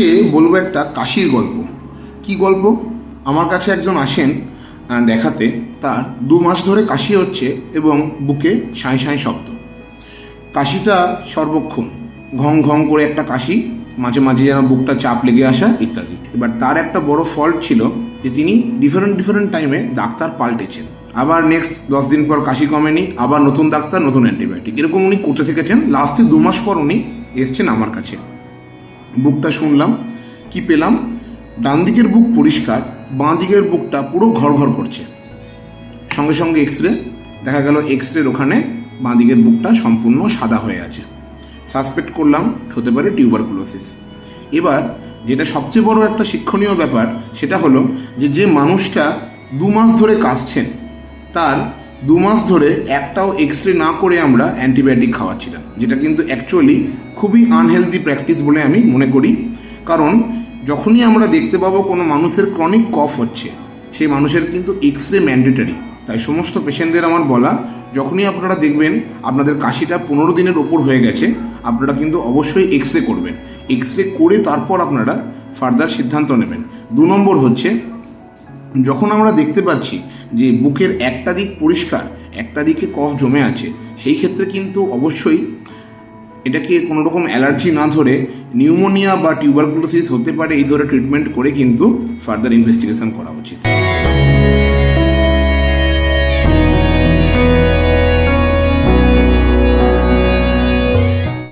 আজকে বলব একটা কাশির গল্প। কি গল্প? আমার কাছে একজন আসেন দেখাতে। তার দু মাস ধরে কাশি হচ্ছে এবং বুকে সাঁই সাঁই শব্দ। কাশিটা সর্বক্ষণ, ঘং ঘং করে একটা কাশি, মাঝে মাঝে যেন বুকটা চাপ লেগে আসা ইত্যাদি। এবার তার একটা বড় ফল্ট ছিল যে তিনি ডিফারেন্ট ডিফারেন্ট টাইমে ডাক্তার পাল্টেছেন। আবার নেক্সট দশ দিন পর কাশি কমেনি, আবার নতুন ডাক্তার, নতুন অ্যান্টিবায়োটিক এরকম উনি করতে থেকেছেন। লাস্টে দু মাস পর উনি এসছেন আমার কাছে। বুকটা শুনলাম, কি পেলাম? ডান দিকের বুক পরিষ্কার বাঁ দিকের বুকটা পুরো ঘর ঘর করছে। সঙ্গে সঙ্গে এক্স রে দেখা গেল এক্স রের ওখানে বাঁ দিকের বুকটা সম্পূর্ণ সাদা হয়ে আছে। সাসপেক্ট করলাম হতে পারে টিউবারকুলোসিস এবার যেটা সবচেয়ে বড় একটা শিক্ষণীয় ব্যাপার, সেটা হলো যে যে মানুষটা দু মাস ধরে কাশছেন, তার দু মাস ধরে একটাও এক্স রে না করে আমরা অ্যান্টিবায়োটিক খাওয়াচ্ছিলাম, যেটা কিন্তু অ্যাকচুয়ালি খুবই আনহেলদি প্র্যাকটিস বলে আমি মনে করি। কারণ যখনই আমরা দেখতে পাবো কোনো মানুষের ক্রনিক কফ হচ্ছে, সেই মানুষের কিন্তু এক্স রে ম্যান্ডেটারি তাই সমস্ত পেশেন্টদের আমার বলা, যখনই আপনারা দেখবেন আপনাদের কাশিটা পনেরো দিনের ওপর হয়ে গেছে, আপনারা কিন্তু অবশ্যই এক্স রে করবেন। এক্স রে করে তারপর আপনারা ফার্দার সিদ্ধান্ত নেবেন। দু নম্বর হচ্ছে যখন আমরা দেখতে পাচ্ছি যে বুকের একটা দিক পরিষ্কার, একটা দিকে কফ জমে আছে, সেই ক্ষেত্রে কিন্তু অবশ্যই এটাকে কোনো রকম অ্যালার্জি না ধরে নিউমোনিয়া বা টিউবারকুলোসিস হতে পারে, এই ধরে ট্রিটমেন্ট করে কিন্তু ফার্দার ইনভেস্টিগেশন করা উচিত।